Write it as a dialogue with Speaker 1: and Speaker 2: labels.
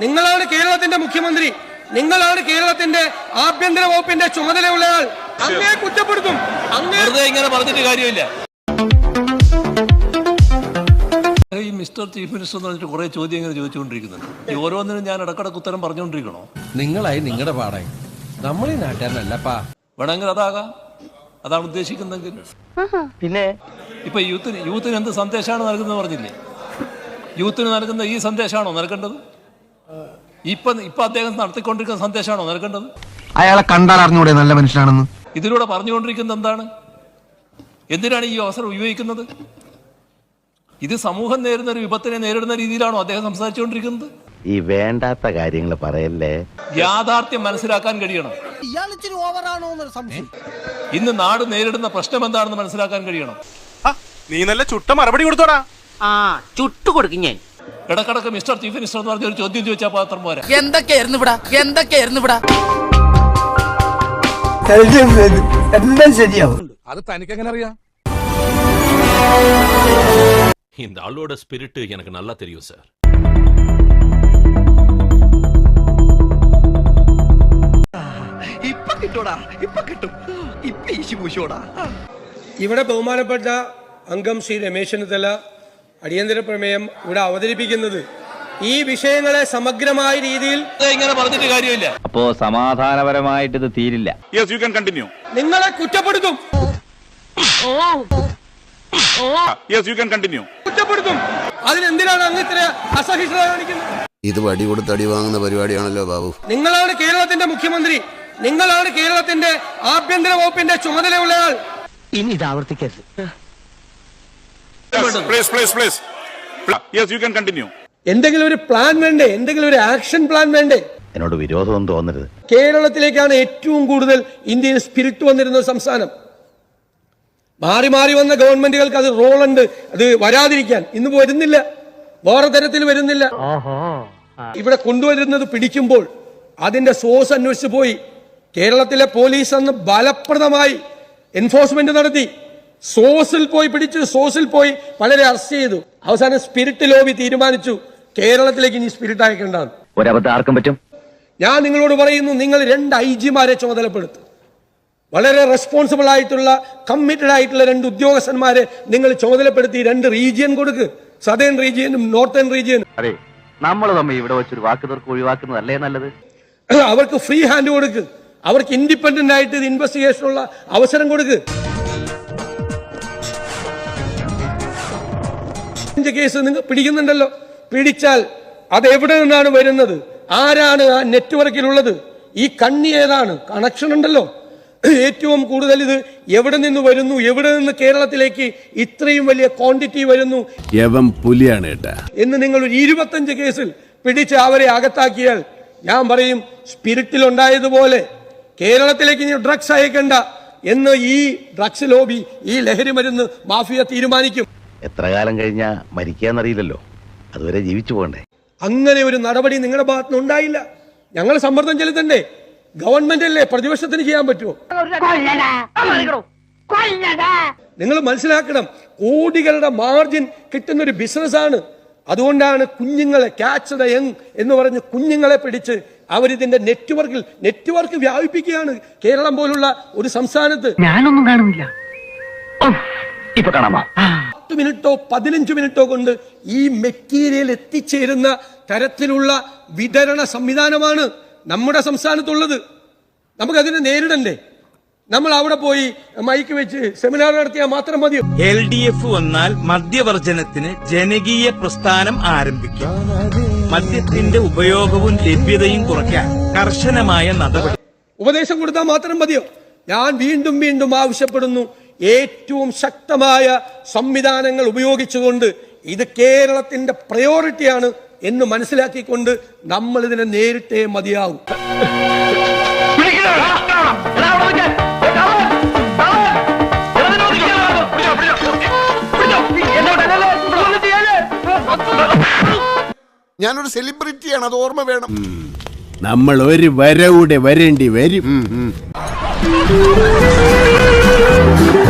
Speaker 1: നിങ്ങളാണ് കേരളത്തിന്റെ മുഖ്യമന്ത്രി. നിങ്ങളാണ് കേരളത്തിന്റെ ആഭ്യന്തര വകുപ്പിന്റെ ചുമതലയുള്ളയാൾ. അങ്ങേ കുറ്റപ്പെടുത്തും. അങ്ങേ
Speaker 2: ഇങ്ങനെ പറഞ്ഞിട്ട് കാര്യമില്ല. ഈ മിസ്റ്റർ ചീഫ് മിനിസ്റ്റർ എന്ന് പറഞ്ഞിട്ട് കുറെ ചോദ്യം ഇങ്ങനെ ചോദിച്ചുകൊണ്ടിരിക്കുന്നുണ്ട്. ഈ ഓരോന്നിനും ഞാൻ ഇടക്കിടക്ക് ഉത്തരം പറഞ്ഞുകൊണ്ടിരിക്കണോ?
Speaker 3: നിങ്ങളായി നിങ്ങളുടെ പാടായി നമ്മളീ നാട്ടുകാരനല്ലപ്പാ.
Speaker 2: വേണമെങ്കിൽ അതാകാം. അതാണ് ഉദ്ദേശിക്കുന്നതെങ്കിൽ.
Speaker 4: പിന്നെ?
Speaker 2: ഇപ്പൊ യൂത്തിന് യൂത്തിന് എന്ത് സന്ദേശമാണ് നൽകുന്നത് പറഞ്ഞില്ലേ? യൂത്തിന് നൽകുന്ന ഈ സന്ദേശമാണോ നൽകേണ്ടത്? ഇപ്പൊ ഇപ്പൊ അദ്ദേഹം നടത്തിക്കൊണ്ടിരിക്കുന്ന സന്ദേശമാണോ നൽകേണ്ടത്?
Speaker 5: അയാളെ കണ്ടാൽ അറിഞ്ഞൂടെ നല്ല മനുഷ്യനാണെന്ന്.
Speaker 2: ഇതിലൂടെ പറഞ്ഞുകൊണ്ടിരിക്കുന്നത് എന്താണ്? എന്തിനാണ് ഈ അവസരം ഉപയോഗിക്കുന്നത്? ഇത് സമൂഹം നേരിടുന്ന ഒരു വിപത്തിനെ നേരിടുന്ന രീതിയിലാണോ അദ്ദേഹം സംസാരിച്ചുകൊണ്ടിരിക്കുന്നത്?
Speaker 4: ഈ വേണ്ടാത്ത കാര്യങ്ങൾ പറയല്ലേ?
Speaker 2: യാഥാർത്ഥ്യം മനസ്സിലാക്കാൻ കഴിയണം. ഇന്ന് നാട് നേരിടുന്ന പ്രശ്നം എന്താണെന്ന് മനസ്സിലാക്കാൻ കഴിയണം.
Speaker 6: നീ നല്ല ചുട്ട മറുപടി കൊടുത്തോടാ.
Speaker 7: ആ ചുട്ടു കൊടുക്കും ഞാൻ.
Speaker 2: ഇടക്കിടക്ക് മിസ്റ്റർ ചീഫ് മിനിസ്റ്റർ എന്ന് പറഞ്ഞ ഒരു ചോദ്യം ചോദിച്ചാൽ പാത്രം പോരാ
Speaker 8: എന്തൊക്കെയായിരുന്നു ഇവിടെ എന്തൊക്കെയായിരുന്നു ഇവിടെ
Speaker 5: എല്ലാം ശരിയാവും
Speaker 3: അത് തനിക്ക് എങ്ങനെ അറിയാം
Speaker 9: இந்த ஆளோட ஸ்பிரிட் எனக்கு நல்லா தெரியும் சார்
Speaker 5: ഇപ്പൊ കിട്ടൂടാ ഇപ്പൊ കിട്ടും ഇപ്പൊ ഈശി പൂശോടാ
Speaker 1: ഇവിടെ ബഹുമാനപ്പെട്ട അംഗം ശ്രീ രമേശ് ചെന്നിത്തല അടിയന്തര പ്രമേയം ഇവിടെ അവതരിപ്പിക്കുന്നത് ഈ വിഷയങ്ങളെ സമഗ്രമായ രീതിയിൽ
Speaker 2: ഇങ്ങനെ പറഞ്ഞിട്ട് കാര്യമില്ല.
Speaker 4: അപ്പോ സമാധാനപരമായിട്ട് ഇത് തീരില്ല.
Speaker 6: യെസ് യു ക്യാൻ കണ്ടിന്യൂ
Speaker 1: നിങ്ങളെ കുറ്റപ്പെടുത്തും.
Speaker 6: യെസ് യു ക്യാൻ കണ്ടിന്യൂ
Speaker 1: കുറ്റപ്പെടുത്തും. അതിനെന്തിനാണ് അങ്ങ് ഇത്ര അസഹിഷ്ണുത കാണിക്കുന്നത്?
Speaker 10: ഇത് വടി കൊടുത്ത് അടി വാങ്ങുന്ന പരിപാടിയാണല്ലോ ബാബു.
Speaker 1: നിങ്ങളാണ് കേരളത്തിന്റെ മുഖ്യമന്ത്രി. നിങ്ങളാണ് കേരളത്തിന്റെ ആഭ്യന്തര വകുപ്പിന്റെ ചുമതലയുള്ളയാൾ.
Speaker 4: ഇനി ഇത് ആവർത്തിക്കരുത്.
Speaker 6: Please please please yes you can continue
Speaker 1: എന്തെങ്കിലും ഒരു പ്ലാൻ വേണ്ടേ? എന്തെങ്കിലും ഒരു ആക്ഷൻ പ്ലാൻ വേണ്ടേ?
Speaker 4: എന്നോട് വിരോധം തോന്നരുത്.
Speaker 1: കേരളത്തിലേക്കാണ് ഏറ്റവും കൂടുതൽ ഇന്ത്യയിൽ സ്പിരിറ്റ് വന്നിരുന്ന സംസ്ഥാനം. മാറി മാറി വന്ന ഗവൺമെന്റുകൾക്ക് അത് ഉണ്ട്. അത് വരാതിരിക്കാൻ. ഇന്ന് വരുന്നില്ല. വേറെ തരത്തിൽ വരുന്നില്ല. ഇവിടെ കൊണ്ടുവരുന്നത് പിടിക്കുമ്പോൾ അതിന്റെ സോഴ്സ് അന്വേഷിച്ചു പോയി. കേരളത്തിലെ പോലീസ് അന്ന് ഫലപ്രദമായി എൻഫോഴ്സ്മെന്റ് നടത്തി. സോഴ്സിൽ പോയി പിടിച്ച് സോസിൽ പോയി വളരെ അറസ്റ്റ് ചെയ്തു. അവസാനം സ്പിരിറ്റ് ലോബി തീരുമാനിച്ചു. കേരളത്തിലേക്ക് ഇനി സ്പിരിറ്റ് അയക്കേണ്ടതാണ്.
Speaker 4: ഒരബദ്ധം ആർക്കും പറ്റും?
Speaker 1: ഞാൻ നിങ്ങളോട് പറയുന്നു നിങ്ങൾ രണ്ട് ഐ ജിമാരെ ചുമതലപ്പെടുത്തും. വളരെ റെസ്പോൺസിബിൾ ആയിട്ടുള്ള കമ്മിറ്റഡ് ആയിട്ടുള്ള രണ്ട് ഉദ്യോഗസ്ഥന്മാരെ നിങ്ങൾ ചുമതലപ്പെടുത്തി രണ്ട് റീജിയൻ കൊടുക്ക്. സദേൺ റീജിയനും നോർത്തേൺ റീജിയനും
Speaker 4: അതെ നമ്മൾ തമ്മിൽ ഇവിടെ വെച്ചൊരു വാക്ക് തീർക്ക് ഒഴിവാക്കുന്നതല്ലേ നല്ലത്?
Speaker 1: അവർക്ക് ഫ്രീ ഹാൻഡ് കൊടുക്ക്. അവർക്ക് ഇൻഡിപെൻഡന്റ് ആയിട്ട് ഇത് ഇൻവെസ്റ്റിഗേഷനുള്ള അവസരം കൊടുക്ക്. കേസ് നിങ്ങൾ പിടിക്കുന്നുണ്ടല്ലോ. പിടിച്ചാൽ അത് എവിടെ നിന്നാണ് വരുന്നത്? ആരാണ് ആ നെറ്റ്വർക്കിലുള്ളത്? ഈ കണ്ണി ഏതാണ്? കണക്ഷൻ ഉണ്ടല്ലോ. ഏറ്റവും കൂടുതൽ ഇത് എവിടെ നിന്ന് വരുന്നു? എവിടെ നിന്ന് കേരളത്തിലേക്ക് ഇത്രയും വലിയ ക്വാണ്ടിറ്റി വരുന്നു?
Speaker 10: പുലിയാണ്
Speaker 1: എന്ന് നിങ്ങൾ ഒരു ഇരുപത്തഞ്ച് കേസിൽ പിടിച്ച് അവരെ അകത്താക്കിയാൽ ഞാൻ പറയും സ്പിരിറ്റിൽ ഉണ്ടായതുപോലെ കേരളത്തിലേക്ക് ഇനി ഡ്രഗ്സ് അയക്കണ്ട എന്ന് ഈ ഡ്രഗ്സ് ലോബി ഈ ലഹരി മരുന്ന് മാഫിയ തീരുമാനിക്കും.
Speaker 4: എത്ര കാലം കഴിഞ്ഞാ മരിക്കാന്നറിയില്ലല്ലോ. അതുവരെ ജീവിച്ചു പോകണ്ടേ.
Speaker 1: അങ്ങനെ ഒരു നടപടി നിങ്ങളുടെ ഭാഗത്തുനിന്ന് ഉണ്ടായില്ല. ഞങ്ങൾ സമ്മർദ്ദം ചെലുത്തണ്ടേ. ഗവൺമെന്റ് അല്ലേ പ്രതിപക്ഷത്തിന് ചെയ്യാൻ പറ്റുമോ? നിങ്ങൾ മനസ്സിലാക്കണം കോടികളുടെ മാർജിൻ കിട്ടുന്ന ഒരു ബിസിനസ്സാണ് അതുകൊണ്ടാണ് കുഞ്ഞുങ്ങളെ ക്യാച്ച് ദ യങ് എന്ന് പറഞ്ഞ് കുഞ്ഞുങ്ങളെ പിടിച്ച് അവരിതിന്റെ നെറ്റ്വർക്കിൽ നെറ്റ്വർക്ക് വ്യാപിപ്പിക്കുകയാണ് കേരളം പോലുള്ള ഒരു സംസ്ഥാനത്ത്.
Speaker 7: ഞാനൊന്നും കാണുന്നില്ല.
Speaker 4: ഇപ്പൊ കാണാമോ?
Speaker 1: പത്ത് മിനിറ്റോ പതിനഞ്ച് മിനിറ്റോ കൊണ്ട് ഈ മെറ്റീരിയൽ എത്തിച്ചേരുന്ന തരത്തിലുള്ള വിതരണ സംവിധാനമാണ് നമ്മുടെ സംസ്ഥാനത്തുള്ളത്. നമുക്കതിനെ നേരിടണ്ടേ? നമ്മൾ അവിടെ പോയി മൈക്ക് വെച്ച് സെമിനാർ നടത്തിയാൽ മാത്രം മതി
Speaker 11: എൽ ഡി എഫ് വന്നാൽ മദ്യവർജനത്തിന് ജനകീയ പ്രസ്ഥാനം ആരംഭിക്കും. മദ്യത്തിന്റെ ഉപയോഗവും ലഭ്യതയും കുറയ്ക്കാൻ കർശനമായ നടപടി
Speaker 1: ഉപദേശം കൊടുത്താൽ മാത്രം മതിയോ? ഞാൻ വീണ്ടും വീണ്ടും ആവശ്യപ്പെടുന്നു. ഏറ്റവും ശക്തമായ സംവിധാനങ്ങൾ ഉപയോഗിച്ചുകൊണ്ട് ഇത് കേരളത്തിന്റെ പ്രയോറിറ്റിയാണ് എന്ന് മനസ്സിലാക്കിക്കൊണ്ട് നമ്മൾ ഇതിനെ നേരിട്ടേ മതിയാവും.
Speaker 10: ഞാനൊരു സെലിബ്രിറ്റിയാണ് അത് ഓർമ്മ വേണം. നമ്മൾ ഒരു വരവിടെ വരേണ്ടി വരും.